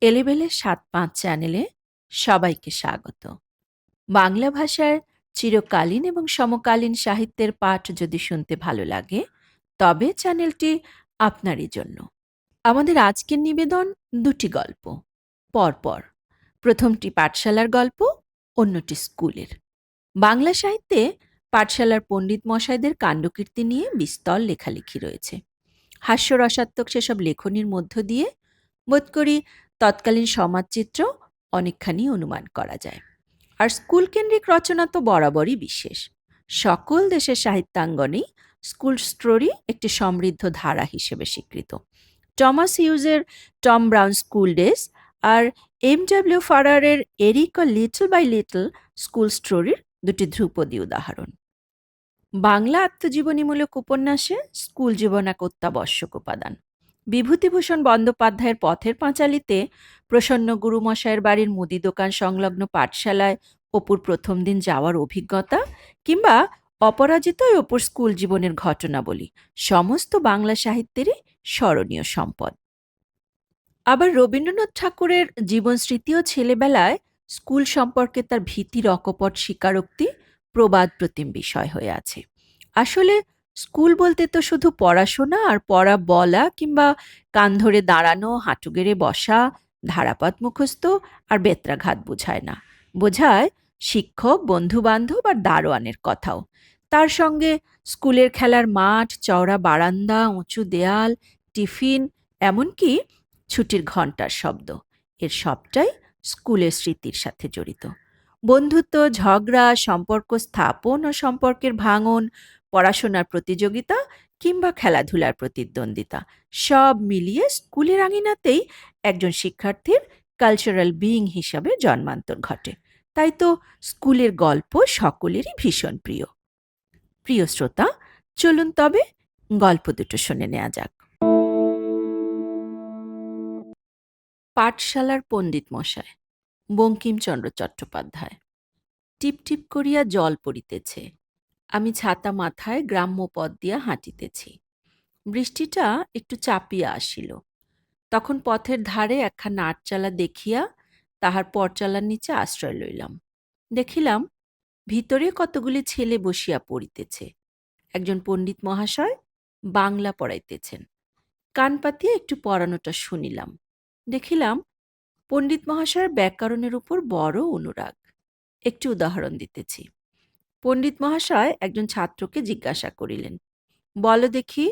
এলেবেলে সাত পাঁচ চ্যানেলে সবাইকে স্বাগত। বাংলা ভাষার চিরকালীন এবং সমকালীন সাহিত্যের পাঠ যদি শুনতে ভালো লাগে, তবে চ্যানেলটি আপনারই জন্য। আমাদের আজকের নিবেদন দুটি গল্প। পরপর। প্রথমটি পাঠশালার গল্প, অন্যটি স্কুলের। বাংলা সাহিত্যে পাঠশালার পণ্ডিত মশাইদের কাণ্ডকীর্তি নিয়ে বিস্তর লেখালেখি রয়েছে। হাস্যরসাত্মক সেসব লেখনির মধ্য দিয়ে বোধ করি তৎকালীন সমাজচিত্র অনেকখানি অনুমান করা যায়। আর স্কুল কেন্দ্রিক রচনা তো বরাবরই বিশেষ। সকল দেশের সাহিত্যাঙ্গনেই স্কুল স্টোরি একটি সমৃদ্ধ ধারা হিসেবে স্বীকৃত। টমাস হিউজের টম ব্রাউন স্কুল ডেজ আর M W ফারারের Eric little by little school স্টোরির দুটি ধ্রুপদী উদাহরণ। বাংলা আত্মজীবনীমূলক উপন্যাসে স্কুল জীবন এক অত্যাবশ্যক উপাদান। বিভূতিভূষণ বন্দ্যোপাধ্যায়ের পথের পাঁচালীতে প্রসন্ন গুরুমশায়ের বাড়ির মুদি দোকান সংলগ্ন পাঠশালায় অপুর প্রথম দিন যাওয়ার অভিজ্ঞতা কিংবা অপরাজিতই অপুর স্কুল জীবনের ঘটনাবলী, সমস্ত বাংলা সাহিত্যেরই স্মরণীয় সম্পদ। আবার রবীন্দ্রনাথ ঠাকুরের জীবন স্মৃতি ও ছেলেবেলায় স্কুল সম্পর্কে তার ভীতির অকপট স্বীকারোক্তি, প্রবাদ প্রতিম বিষয় হয়ে আছে। আসলে স্কুল বলতে তো শুধু পড়াশোনা আর পড়া বলা কিংবা কান ধরে দাঁড়ানো, হাঁটু গেড়ে বসা ধারাপাত মুখস্থ আর বেত্রাঘাত বোঝায় না। বোঝায় শিক্ষক বন্ধু বান্ধব আর দারোয়ানের কথাও। তার সঙ্গে স্কুলের খেলার মাঠ, চওড়া বারান্দা, উঁচু দেয়াল, টিফিন, এমনকি ছুটির ঘণ্টার শব্দ। এর সবটাই স্কুলের স্মৃতির সাথে জড়িত। বন্ধুত্ব, ঝগড়া, সম্পর্ক স্থাপন ও সম্পর্কের ভাঙন পড়াশোনার প্রতিযোগিতা কিংবা খেলাধুলার প্রতিদ্বন্দ্বিতা। সব মিলিয়ে স্কুলের আঙিনাতেই একজন শিক্ষার্থীর কালচারাল বিইং হিসাবে জন্মান্তর ঘটে। তাই তো স্কুলের গল্প সকলেরই ভীষণ প্রিয়। প্রিয় শ্রোতা, চলুন তবে গল্প দুটো শুনে নেওয়া যাক। পাঠশালার পণ্ডিত মশায় বঙ্কিমচন্দ্র চট্টোপাধ্যায়। টিপ টিপ করিয়া জল পড়িতেছে। আমি ছাতা মাথায় গ্রাম্য পথ দিয়া হাঁটিতেছি। বৃষ্টিটা একটু চাপিয়া আসিল। তখন পথের ধারে একখানা আটচালা দেখিয়া তাহার পরচালার নিচে আশ্রয় লইলাম। দেখিলাম, ভিতরে কতগুলি ছেলে বসিয়া পড়িতেছে। একজন পণ্ডিত মহাশয় বাংলা পড়াইতেছেন। কান পাতিয়া একটু পড়ানোটা শুনিলাম। দেখিলাম, পণ্ডিত মহাশয়ের ব্যাকরণের উপর বড় অনুরাগ। একটি উদাহরণ দিতেছি। পণ্ডিত মহাশয় একজন ছাত্রকে জিজ্ঞাসা করিলেন, বল দেখি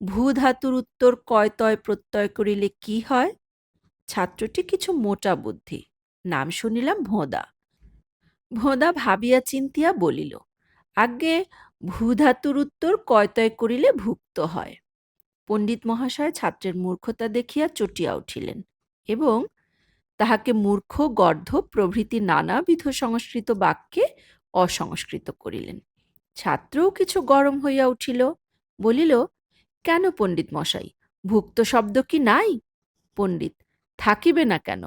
ভূ ধাতুর উত্তর কয়তয় প্রত্যয় করিলে কি হয়? ছাত্রটি কিছু মোটা বুদ্ধি, নাম শুনিলাম ভোঁদা। ভোঁদা ভাবিয়া চিন্তিয়া বলিল আগে ভূধাতুর উত্তর কয়তয় করিলে ভুক্ত হয়? পণ্ডিত মহাশয় ছাত্রের মূর্খতা দেখিয়া চটিয়া উঠিলেন এবং তাহাকে মূর্খ, গর্ধ প্রভৃতি নানাবিধ সংস্কৃত বাক্যে অসংস্কৃত করিলেন। ছাত্রও কিছু গরম হইয়া উঠিল, বলিল, কেন পণ্ডিত মশাই, ভুক্ত শব্দ কি নাই? পণ্ডিত, থাকিবে না কেন,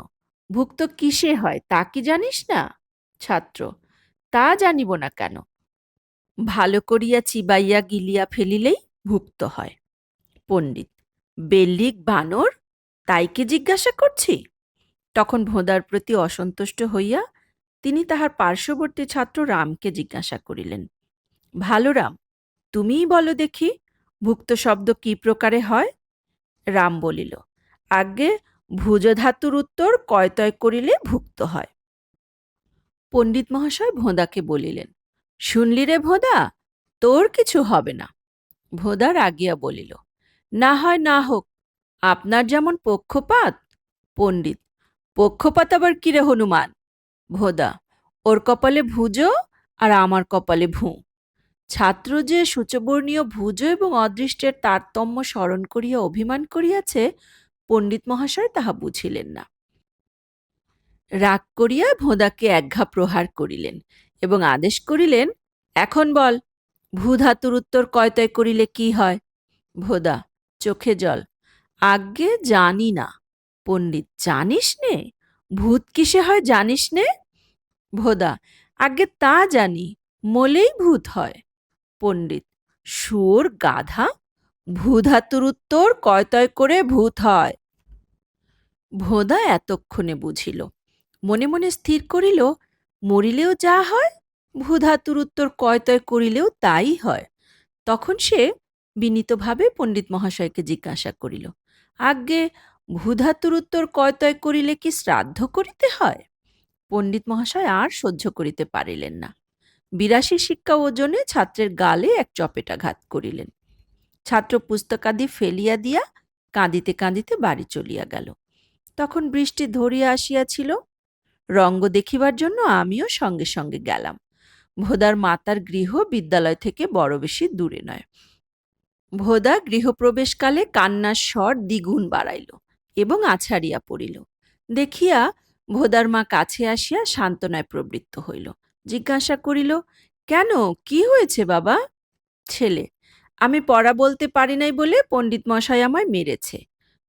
ভুক্ত কিসে হয় তা কি জানিস না? ছাত্র, তা জানিব না কেন, ভালো করিয়া চিবাইয়া গিলিয়া ফেলিলেই ভুক্ত হয়। পণ্ডিত, বেল্লিক বানর তাইকে জিজ্ঞাসা করছি? তখন ভোঁদার প্রতি অসন্তুষ্ট হইয়া তিনি তাহার পার্শ্ববর্তী ছাত্র রামকে জিজ্ঞাসা করিলেন, ভালো রাম, তুমিই বলো দেখি, ভুক্ত শব্দ কি প্রকারে হয়? রাম বলিল আগে ভুজধাতুর উত্তর কয়তয় করিলে ভুক্ত হয়? পণ্ডিত মহাশয় ভোঁদাকে বলিলেন, শুনলি রে ভোঁদা, তোর কিছু হবে না। ভোঁদা রাগিয়া বলিল, না হয় না হোক, আপনার যেমন পক্ষপাত, পণ্ডিত, পক্ষপাত আবার কিরে হনুমান? ভোদা, ওর কপালে ভুজো আর আমার কপালে ভূ। ছাত্র যে সূচবর্ণীয় ভুজ এবং অদৃষ্টের তারতম্য স্মরণ করিয়া অভিমান করিয়াছে, পণ্ডিত মহাশয় তাহা বুঝিলেন না। রাগ করিয়া ভোঁদাকে একঘা প্রহার করিলেন এবং আদেশ করিলেন, এখন বল, ভূধাতুর উত্তর কয়তয় করিলে কি হয়? ভোদা, চোখে জল, আজ্ঞে জানি না। পণ্ডিত, জানিস নে? ভূত কিসে হয় জানিস নে? ভোদা, আগে তা জানি, মলেই ভূত হয়। পণ্ডিত, সুর, গাধা? ভূধাতুর উত্তর কয়তয় করে ভূত হয়? ভোদা এতক্ষণে বুঝিল, মনে মনে স্থির করিল, মরিলেও যা হয়, ভূধাতুর উত্তর কয়তয় করিলেও তাই হয়। তখন সে বিনীতভাবে পণ্ডিত মহাশয়কে জিজ্ঞাসা করিল, আজ্ঞে ভূধাতুর উত্তর কয়তয় করিলে কি শ্রাদ্ধ করিতে হয়? পণ্ডিত মহাশয় আর সহ্য করিতে পারিলেন না। বিরাশি শিক্ষা ওজনে ছাত্রের গালে এক চপেটাঘাত করিলেন। ছাত্র পুস্তকাদি ফেলিয়া দিয়া কাঁদিতে কাঁদিতে বাড়ি চলিয়া গেল। তখন বৃষ্টি ধরিয়া আসিয়াছিল। রঙ্গ দেখিবার জন্য আমিও সঙ্গে সঙ্গে গেলাম। ভোদার মাতার গৃহ বিদ্যালয় থেকে বড় বেশি দূরে নয়। ভোদা গৃহপ্রবেশকালে কান্নার স্বর দ্বিগুণ বাড়াইল। এবং আছাড়িয়া পড়িল। দেখিয়া ভোদার মা কাছে আসিয়া সান্ত্বনায় প্রবৃত্ত হইল। জিজ্ঞাসা করিল, কেন? কি হয়েছে বাবা? ছেলে, আমি পড়া বলতে পারি নাই বলে পণ্ডিত মশাই আমায় মেরেছে।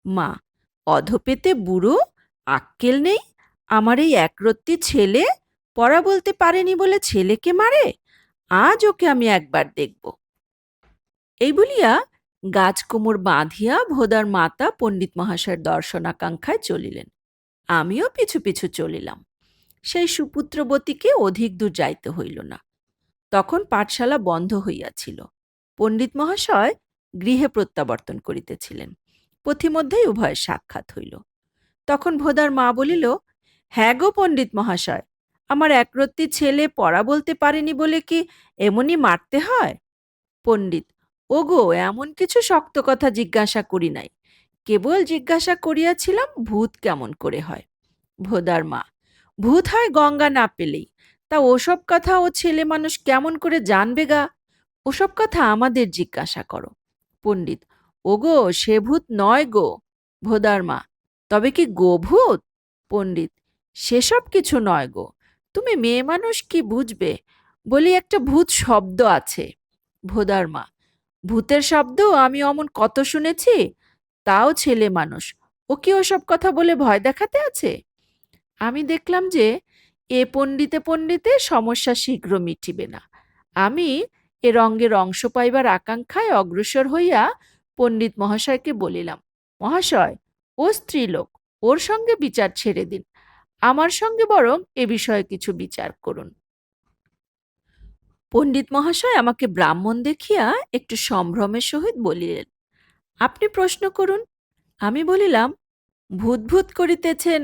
মা অধপেতে বুড়ো, আক্কেল নেই, আমার এই একরত্তি ছেলে পড়া বলতে পারেনি বলে ছেলেকে মারে? আজ ওকে আমি একবার দেখব। এই বলিয়া গাছ কোমর বাঁধিয়া ভোদার মাতা পণ্ডিত মহাশয়ের দর্শনাকাঙ্ক্ষায় চলিলেন। আমিও পিছু পিছু চলিলাম। সেই সুপুত্রবতীকে অধিক দূর যাইতে হইল না। তখন পাঠশালা বন্ধ হইয়াছিল। পণ্ডিত মহাশয় গৃহে প্রত্যাবর্তন করিতেছিলেন। পথিমধ্যেই উভয়ের সাক্ষাৎ হইল। তখন ভোদার মা বলিল হ্যাঁ গো পণ্ডিত মহাশয়, আমার একরত্তি ছেলে পড়া বলতে পারেনি বলে কি এমনই মারতে হয়? পণ্ডিত ওগো, এমন কিছু শক্ত কথা জিজ্ঞাসা করি নাই। কেবল জিজ্ঞাসা করিয়াছিলাম, ভূত কেমন করে হয়? ভোদার মা, ভূত হয় গঙ্গা না পেলেই। তা ওসব কথা ও ছেলে মানুষ কেমন করে জানবে গা? ওসব কথা আমাদের জিজ্ঞাসা করো। পণ্ডিত, ওগো, সে ভূত নয় গো। ভোদার মা, তবে কি গোভূত পণ্ডিত, সেসব কিছু নয় গো। তুমি মেয়ে মানুষ কি বুঝবে? বলি একটা ভূত শব্দ আছে। ভোদার মা ভূতের শব্দ আমি অমন কত শুনেছি? তাও ছেলে মানুষ। ও কি ওসব কথা বলে ভয় দেখাতে আছে? আমি দেখলাম যে এ পণ্ডিতে পণ্ডিতে সমস্যা শীঘ্র মিটিবে না। আমি এ রঙ্গের অংশ পাইবার আকাঙ্ক্ষায় অগ্রসর হইয়া পণ্ডিত মহাশয়কে বলিলাম, মহাশয়, ও স্ত্রীলোক, ওর সঙ্গে বিচার ছেড়ে দিন। আমার সঙ্গে বরং এ বিষয়ে কিছু বিচার করুন। পণ্ডিত মহাশয় আমাকে ব্রাহ্মণ দেখিয়া একটু সম্ভ্রমের সহিত বলিলেন, আপনি প্রশ্ন করুন, আমি বলিলাম, ভূত ভূত করিতেছেন,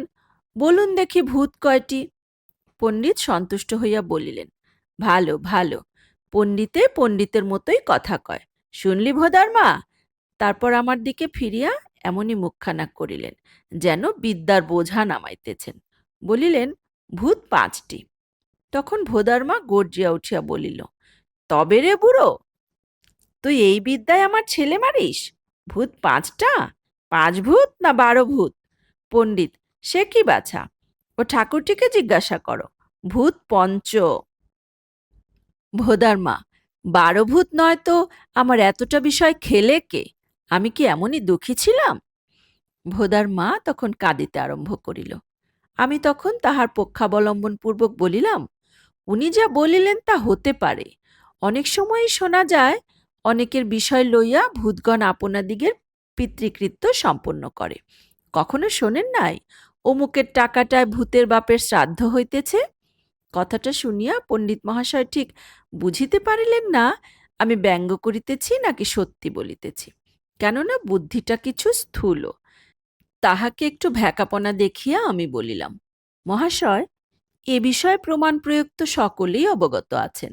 বলুন দেখি ভূত কয়টি? পণ্ডিত সন্তুষ্ট হইয়া বলিলেন, ভালো ভালো, পণ্ডিতে পণ্ডিতের মতোই কথা কয়, শুনলি ভোদার মা তারপর আমার দিকে ফিরিয়া এমনই মুখখানা করিলেন, যেন বিদ্যার বোঝা নামাইতেছেন, বলিলেন, ভূত পাঁচটি। তখন ভোদার মা গর্জিয়া উঠিয়া বলিল, তবে রে বুড়ো, তুই এই বিদ্যায় আমার ছেলে মারিস? ভূত পাঁচটা? পাঁচ ভূত না বারো ভূত? পণ্ডিত, সে কি বাছা? ও ঠাকুরটিকে জিজ্ঞাসা করো, ভূত পঞ্চ। ভোদার মা বারো ভূত নয় তো আমার এতটা বিষয় খেলে কে? আমি কি এমনই দুঃখী ছিলাম? ভোদার মা তখন কাঁদিতে আরম্ভ করিল। আমি তখন তাহার পক্ষাবলম্বন পূর্বক বলিলাম উনি যা বলিলেন তা হতে পারে। অনেক সময়ই শোনা যায়, অনেকের বিষয় লইয়া ভূতগণ আপনাদিগের পিতৃকৃত্য সম্পন্ন করে। কখনো শোনেন নাই, অমুকের টাকাটায় ভূতের বাপের শ্রাদ্ধ হইতেছে? কথাটা শুনিয়া পণ্ডিত মহাশয় ঠিক বুঝিতে পারিলেন না, আমি ব্যঙ্গ করিতেছি নাকি সত্যি বলিতেছি। কেননা বুদ্ধিটা কিছু স্থূল। তাহাকে একটু ভ্যাকাপনা দেখিয়া আমি বলিলাম, মহাশয় এ বিষয়ে প্রমাণ প্রযুক্ত সকলেই অবগত আছেন।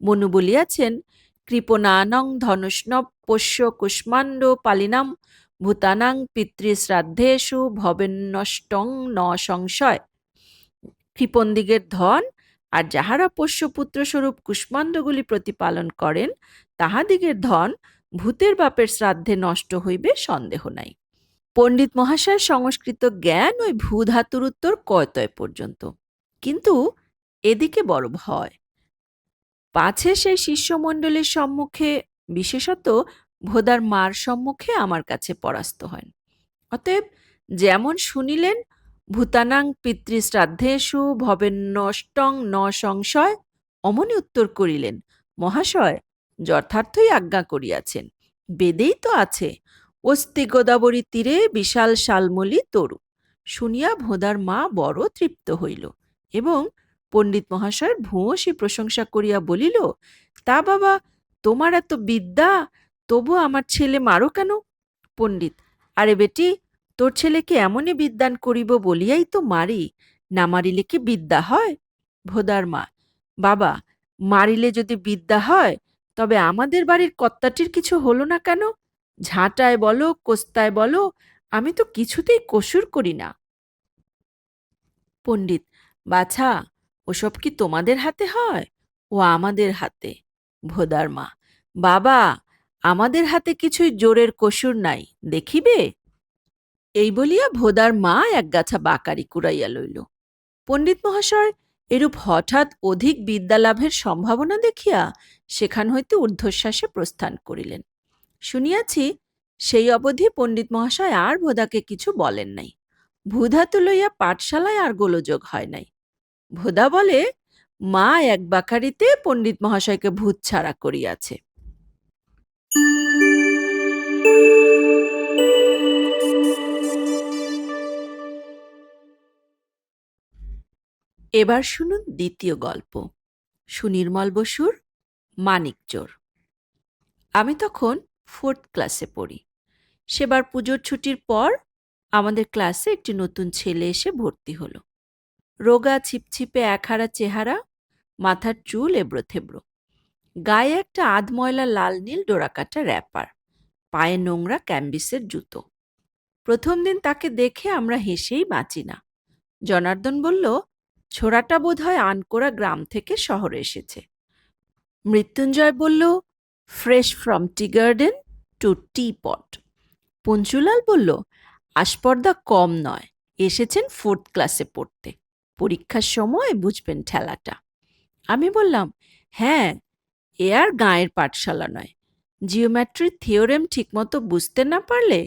মনু বলিয়াছেন কৃপণানং ধনুষ্ণ পোষ্য কুষ্মাণ্ড পালিনাম ভূতানাং পিতৃশ্রাদ্ধেষু ভবেন্নষ্টং ন সংশয়। কৃপন্দিগের ধন আর যাহারা পোষ্যপুত্র স্বরূপ কুষ্মাণ্ডগুলি প্রতিপালন করেন, তাহাদিগের ধন ভূতের বাপের শ্রাদ্ধে নষ্ট হইবে সন্দেহ নাই। পণ্ডিত মহাশয় সংস্কৃত জ্ঞান ওই ভূধাতুর উত্তর কয়তয় পর্যন্ত? কিন্তু এদিকে বড় ভয়। পাছে সেই শিষ্যমণ্ডলীর সম্মুখে, বিশেষত ভোদার মার সম্মুখে আমার কাছে পরাস্ত হন। অতএব যেমন শুনিলেন, ভূতানাং পিতৃশ্রাদ্ধেষু ভবেন্নষ্টং ন সংশয়, অমনি উত্তর করিলেন, মহাশয়, যথার্থই আজ্ঞা করিয়াছেন, বেদেই তো আছে অস্তি গোদাবরী তীরে বিশাল শালমলি তরু। শুনিয়া ভোদার মা বড় তৃপ্ত হইল। এবং পণ্ডিত মহাশয়ের ভূয়সী প্রশংসা করিয়া বলিল, তা বাবা, তোমার এত বিদ্যা তবু আমার ছেলে মারো কেন? পণ্ডিত, আরে বেটি, তোর ছেলেকে এমনই বিদ্যান করিব বলিয়াই তো মারি, না মারিলে কি বিদ্যা হয়? ভোদার মা, বাবা, মারিলে যদি বিদ্যা হয়, তবে আমাদের বাড়ির কর্তাটির কিছু হলো না কেন? ঝাঁটায় বলো, কোস্তায় বলো, আমি তো কিছুতেই কসুর করি না। পণ্ডিত বাছা, ওসব কি তোমাদের হাতে হয়? ও আমাদের হাতে। ভোদার মা, বাবা, আমাদের হাতে কিছুই জোরের কসুর নাই, দেখিবে? এই বলিয়া ভোদার মা একগাছা বাকারি কুড়াইয়া লইল। পণ্ডিত মহাশয়, এরূপ হঠাৎ অধিক বিদ্যালাভের সম্ভাবনা দেখিয়া সেখান হইতে ঊর্ধ্বশ্বাসে প্রস্থান করিলেন। শুনিয়াছি, সেই অবধি পণ্ডিত মহাশয় আর ভোদাকে কিছু বলেন নাই। ভূধাতু লইয়া পাঠশালায় আর গোলযোগ হয় নাই। ভোদা বলে, মা এক বাকারিতে পণ্ডিত মহাশয়কে ভূত ছাড়া করিয়াছে। এবার শুনুন দ্বিতীয় গল্প। সুনির্মল বসুর মানিক চোর। আমি তখন ফোর্থ ক্লাসে পড়ি। সেবার পুজোর ছুটির পর আমাদের ক্লাসে একটি নতুন ছেলে এসে ভর্তি হলো। রোগা ছিপছিপে একহারা চেহারা, মাথার চুল এবড়ো থেবড়ো গায়ে একটা আধময়লা লাল নীল ডোরাকাটা র্যাপার, পায়ে নোংরা ক্যাম্বিসের জুতো। প্রথম দিন তাকে দেখে আমরা হেসেই বাঁচি না। জনার্দন বলল, ছোড়াটা বোধহয় আনকোরা গ্রাম থেকে শহরে এসেছে। মৃত্যুঞ্জয় বলল, fresh from tea garden to tea pot. Panchulal বলল আস্পর্দা কম নয়, এসেছেন ফোর্থ ক্লাসে পড়তে। পরীক্ষার সময় বুঝবেন ঠেলাটা। আমি বললাম হ্যাঁ এ আর গাঁয়ের পাঠশালা নয়। জিওম্যাট্রির থিওরেম ঠিকমতো বুঝতে না পারলে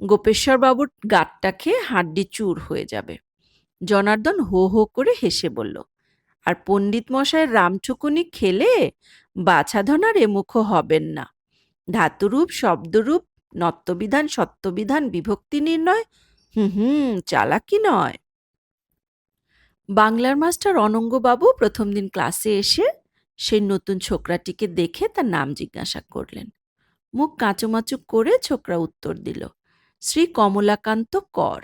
গোপেশ্বরবাবুর গাঁটটা খেয়ে হাড্ডি চুর হয়ে যাবে। জনার্দন হো হো করে হেসে বলল, আর পণ্ডিত মশাইয়ের রামঠুকুনি খেলে বাছাধনার এমুখ হবেন না। ধাতুরূপ, শব্দরূপ নত্যবিধান সত্যবিধান বিভক্তি নির্ণয় হুম হুম, চালাকি নয়। বাংলার মাস্টার অনঙ্গবাবু প্রথম দিন ক্লাসে এসে সেই নতুন ছোকরাটিকে দেখে তার নাম জিজ্ঞাসা করলেন। মুখ কাঁচুমাচু করে ছোকরা উত্তর দিল, শ্রী কমলাকান্ত কর।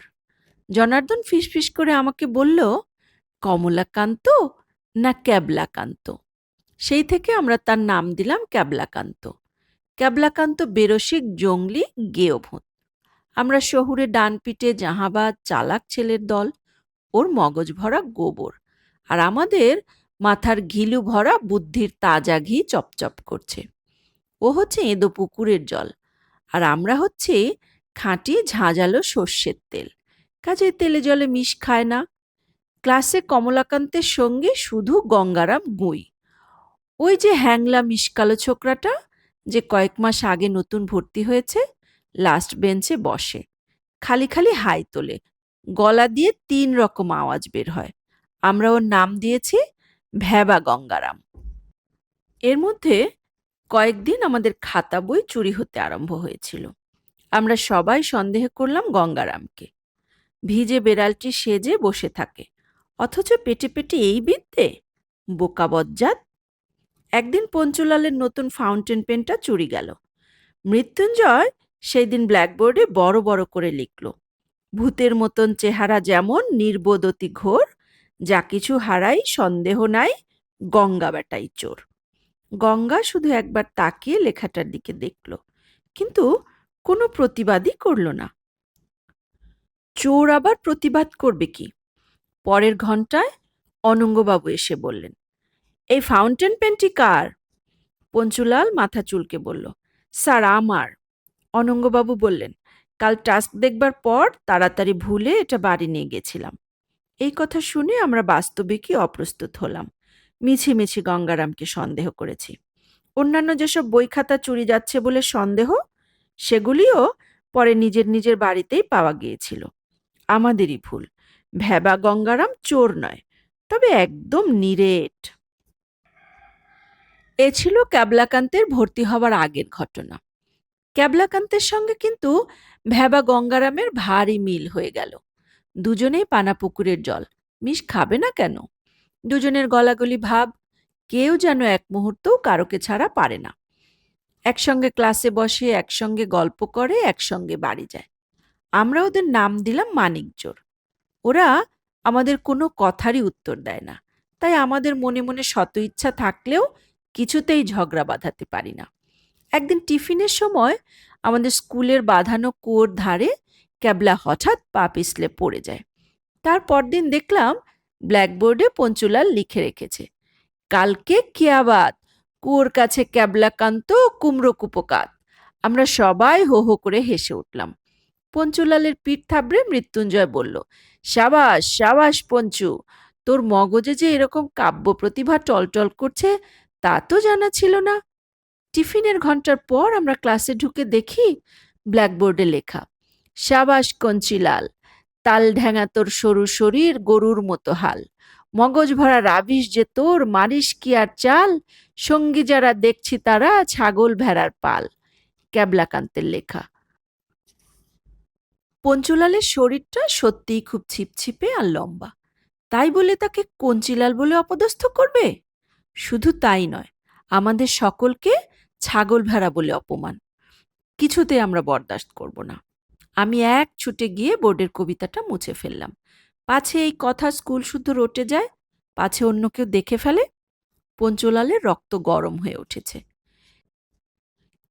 জনার্দন ফিসফিস করে আমাকে বলল, কমলাকান্ত না ক্যাবলাকান্ত? সেই থেকে আমরা তার নাম দিলাম ক্যাবলাকান্ত। ক্যাবলাকান্ত বেরসিক, জঙ্গলি, গেয়ভূত। আমরা শহুরে ডান পিটে জাহাবাদ চালাক ছেলের দল। ওর মগজ ভরা গোবর। আর আমাদের মাথার ঘিলু ভরা বুদ্ধির তাজা ঘি চপচপ করছে। ও হচ্ছে এঁদো পুকুরের জল। আর আমরা হচ্ছে খাঁটি ঝাঁঝালো সর্ষের তেল। কাজে তেলে জলে মিশ খায় না। ক্লাসে কমলাকান্তের সঙ্গে শুধু গঙ্গারাম গুঁই। ওই যে হ্যাংলা মিশকালো ছোকরাটা যে কয়েক মাস আগে নতুন ভর্তি হয়েছে, লাস্ট বেঞ্চে বসে। খালি খালি হাই তোলে। গলা দিয়ে তিন রকম আওয়াজ বের হয়। আমরা ওর নাম দিয়েছি ভ্যাবা গঙ্গারাম। এর মধ্যে কয়েকদিন আমাদের খাতা বই চুরি হতে আরম্ভ হয়েছিল। আমরা সবাই সন্দেহ করলাম গঙ্গারামকে। ভিজে বেড়ালটি সেজে বসে থাকে। অথচ পেটে পেটে এই বিদ্যে? বোকা বজ্জাত। একদিন পঞ্চুলালের নতুন ফাউন্টেন পেনটা চুরি গেল। মৃত্যুঞ্জয় সেই দিন ব্ল্যাকবোর্ডে বড় বড় করে লিখল ভূতের মতন চেহারা যেমন নির্বোধতি ঘোর, যা কিছু হারাই সন্দেহ নাই, গঙ্গা বেটাই চোর। গঙ্গা শুধু একবার তাকিয়ে লেখাটার দিকে দেখল, কিন্তু কোনো প্রতিবাদই করল না। চোর আবার প্রতিবাদ করবে কি? পরের ঘন্টায় অনঙ্গবাবু এসে বললেন, এই ফাউন্টেন পেনটি কার? পঞ্চুলাল মাথা চুলকে বলল, স্যার, আমার। অনঙ্গবাবু বললেন কাল টাস্ক দেখবার পর তাড়াতাড়ি ভুলে এটা বাড়ি নিয়ে গেছিলাম। এই কথা শুনে আমরা বাস্তবিকই অপ্রস্তুত হলাম। মিছি মিছি গঙ্গারামকে সন্দেহ করেছি। অন্যান্য যেসব বই খাতা চুরি যাচ্ছে বলে সন্দেহ, সেগুলিও পরে নিজের নিজের বাড়িতেই পাওয়া গিয়েছিল। আমাদেরই ভুল। ভ্যাবা গঙ্গারাম চোর নয়, তবে একদম নিরেট। এ ছিল ক্যাবলাকান্তের ভর্তি হওয়ার আগের ঘটনা। ক্যাবলাকান্তের সঙ্গে কিন্তু ভ্যাবা গঙ্গারামের ভারী মিল হয়ে গেল। দুজনেই পানা পুকুরের জল। মিশ খাবে না কেন? দুজনের গলাগলি ভাব, কেউ যেন এক মুহূর্তও কারোকে ছাড়া পারে না। একসঙ্গে ক্লাসে বসে, একসঙ্গে গল্প করে, একসঙ্গে বাড়ি যায়। আমরা ওদের নাম দিলাম মানিকজোর। ওরা আমাদের কোনো কথারই উত্তর দেয় না। তাই আমাদের মনে মনে শত ইচ্ছা থাকলেও কিছুতেই ঝগড়া বাঁধাতে পারি না। একদিন টিফিনের সময় আমাদের স্কুলের বাঁধানো কুয়োর ধারে ক্যাবলা হঠাৎ পা পিছলে পড়ে যায়। তারপর দিন দেখলাম ব্ল্যাকবোর্ডে পঞ্চুলাল লিখে রেখেছে, কালকে কিয়াবাত, কুয়োর কাছে ক্যাবলাকান্ত কুমড়ো কুপকাত। আমরা সবাই হো হো করে হেসে উঠলাম। পঞ্চুলালের পিঠ থাবড়ে মৃত্যুঞ্জয় বলল, সাবাস সাবাস পঞ্চু, তোর মগজে যে এরকম কাব্য প্রতিভা টলটল করছে তা তো জানা ছিল না। টিফিনের ঘণ্টার পর আমরা ক্লাসে ঢুকে দেখি ব্ল্যাকবোর্ডে লেখা, সাবাস কঞ্চিলাল তাল ঢ্যাঙা তোর সরু শরীর, গরুর মতো হাল। মগজ ভরা রাবিশ যে তোর, মারিস কি আর চাল? সঙ্গী যারা দেখছি তারা ছাগল ভেড়ার পাল। ক্যাবলাকান্তের লেখা। পঞ্চুলালের শরীরটা সত্যিই খুব ছিপছিপে আর লম্বা। তাই বলে তাকে কঞ্চিলাল বলে অপদস্থ করবে? শুধু তাই নয়, আমাদের সকলকে ছাগল ভেড়া বলে অপমান। কিছুতে আমরা বরদাস্ত করব না। আমি এক ছুটে গিয়ে বোর্ডের কবিতাটা মুছে ফেললাম। পাছে এই কথা স্কুল শুদ্ধ রটে যায়, পাছে অন্য কেউ দেখে ফেলে, পঞ্চলালের রক্ত গরম হয়ে উঠেছে।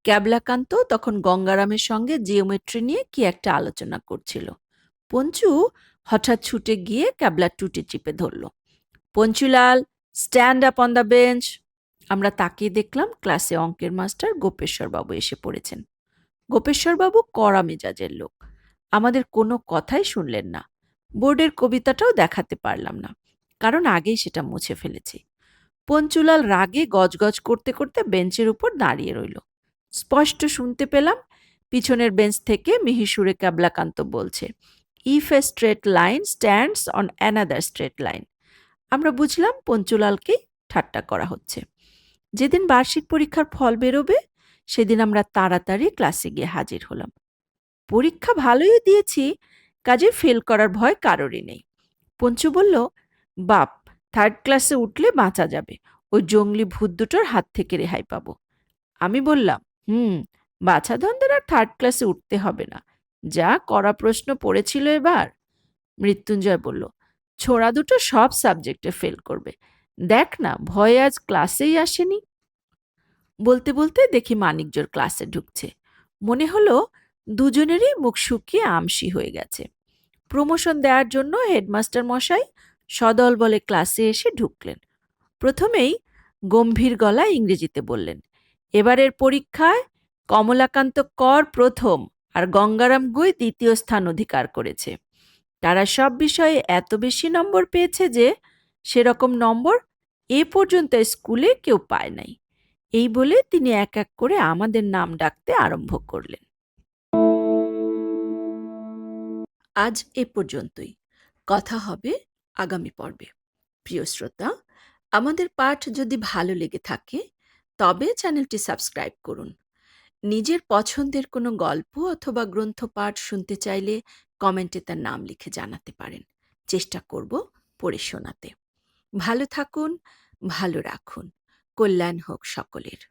ক্যাবলাকান্ত তখন গঙ্গারামের সঙ্গে জিওমেট্রি নিয়ে কি একটা আলোচনা করছিল। পঞ্চু হঠাৎ ছুটে গিয়ে ক্যাবলার টুটি চিপে ধরল। Panchulal stand up on the bench আমরা তাকিয়ে দেখলাম ক্লাসে অঙ্কের মাস্টার গোপেশ্বরবাবু এসে পড়েছেন। গোপেশ্বরবাবু কড়া মেজাজের লোক। আমাদের কোনো কথাই শুনলেন না। বোর্ডের কবিতাটাও দেখাতে পারলাম না, কারণ আগেই সেটা মুছে ফেলেছি। পঞ্চুলাল রাগে গজগজ করতে করতে বেঞ্চের উপর দাঁড়িয়ে রইল। স্পষ্ট শুনতে পেলাম, পিছনের বেঞ্চ থেকে মিহিসুরে ক্যাবলাকান্ত বলছে if a straight line stands on another straight line আমরা বুঝলাম পঞ্চুলালকেই ঠাট্টা করা হচ্ছে। যেদিন বার্ষিক পরীক্ষার ফল বেরোবে, সেদিন আমরা তাড়াতাড়ি ক্লাসে গিয়ে হাজির হলাম। পরীক্ষা ভালোই দিয়েছি, কাজে ফেল করার ভয় কারোরই নেই। পঞ্চু বলল, বাপ থার্ড ক্লাসে উঠলে বাঁচা যাবে ওই জঙ্গলি ভূত দুটোর হাত থেকে রেহাই পাবো। আমি বললাম, হুম, বাছা বাছাধনদের আর থার্ড ক্লাসে উঠতে হবে না। যা করা প্রশ্ন পড়েছিল এবার। মৃত্যুঞ্জয় বলল, ছোড়া দুটো সব সাবজেক্টে ফেল করবে। দেখ না, ভয়ে আজ ক্লাসেই আসেনি? বলতে বলতে দেখি মানিকজোর ক্লাসে ঢুকছে। মনে হলো দুজনেরই মুখ শুকিয়ে আমসি হয়ে গেছে। প্রমোশন দেওয়ার জন্য হেডমাস্টার মশাই সদল বলে ক্লাসে এসে ঢুকলেন। প্রথমেই গম্ভীর গলায় ইংরেজিতে বললেন, এবারের পরীক্ষায় কমলাকান্ত কর প্রথম আর গঙ্গারাম গুই দ্বিতীয় স্থান অধিকার করেছে। তারা সব বিষয়ে এত বেশি নম্বর পেয়েছে যে সেরকম নম্বর এ পর্যন্ত স্কুলে কেউ পায় নাই। এই বলে তিনি এক এক করে আমাদের নাম ডাকতে আরম্ভ করলেন। আজ এ পর্যন্তই। কথা হবে আগামী পর্বে। প্রিয় শ্রোতা, আমাদের পাঠ যদি ভালো লেগে থাকে, তবে চ্যানেলটি সাবস্ক্রাইব করুন। নিজের পছন্দের কোনো গল্প অথবা গ্রন্থ পাঠ শুনতে চাইলে কমেন্টে তার নাম লিখে জানাতে পারেন। চেষ্টা করব পড়ে শোনাতে। ভালো থাকুন ভালো রাখুন। কল্যাণ হোক সকলের।